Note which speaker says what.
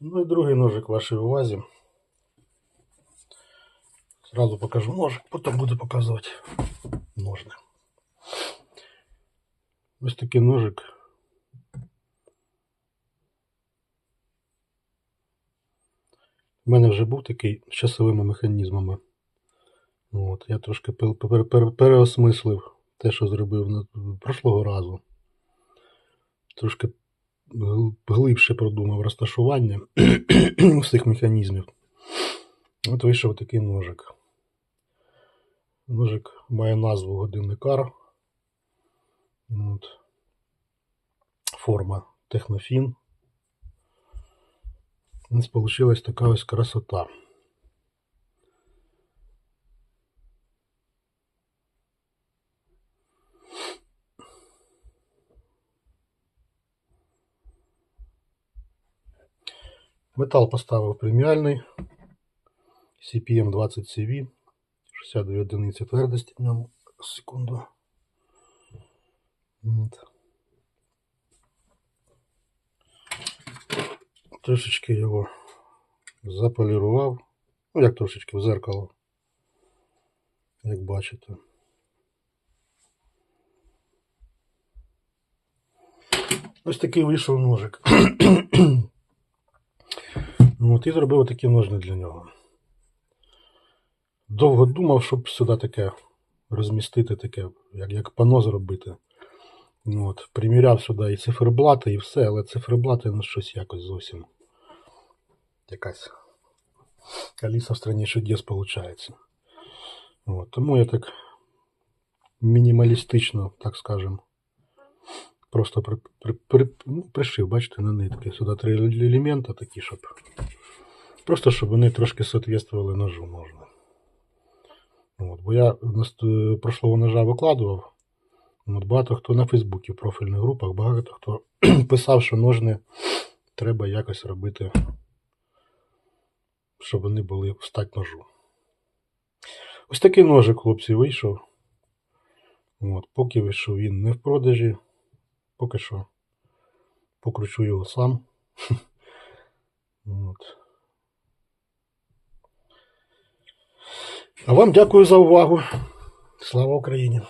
Speaker 1: Ну і другий ножик вашій увазі. Зразу покажу ножик, потім буду показувати ножни. Ось такий ножик. У мене вже був такий з часовими механізмами. От, я трошки пер- пер- пер- переосмислив те, що зробив прошлого разу. Трошки глибше продумав розташування всіх механізмів. От вийшов такий ножик. Ножик має назву годинникар. От. Форма Технофін. У нас вийшла така ось красота. Метал поставив преміальний CPM 20 CV 62 одиниці твердості в ньому. Секунду. Трошечки його заполірував. Ну, як трошечки в зеркало. Як бачите. Ось такий вийшов ножик. Ну, От і зробив такі ножни для нього. Довго думав, щоб сюди таке розмістити, таке, як, як пано зробити. Ну, От, приміряв сюди і циферблати, і все, але циферблати ну, щось якось зовсім. Якась Аліса в страні чудес виходить. От, тому я так мінімалістично, так скажем, просто при, при, при, ну, пришив, бачите, на нитки. Сюди три елемента такі, щоб. Просто щоб вони трошки соответствували ножу можна. От, бо я прошлого ножа викладував. От, багато хто на Фейсбуці в профільних групах, багато хто писав, що ножни треба якось робити, щоб вони були в стать ножу. Ось такий ножик, хлопці, вийшов. От, поки вийшов він не в продажі, поки що покручу його сам. От. А вам дякую за увагу. Слава Україні!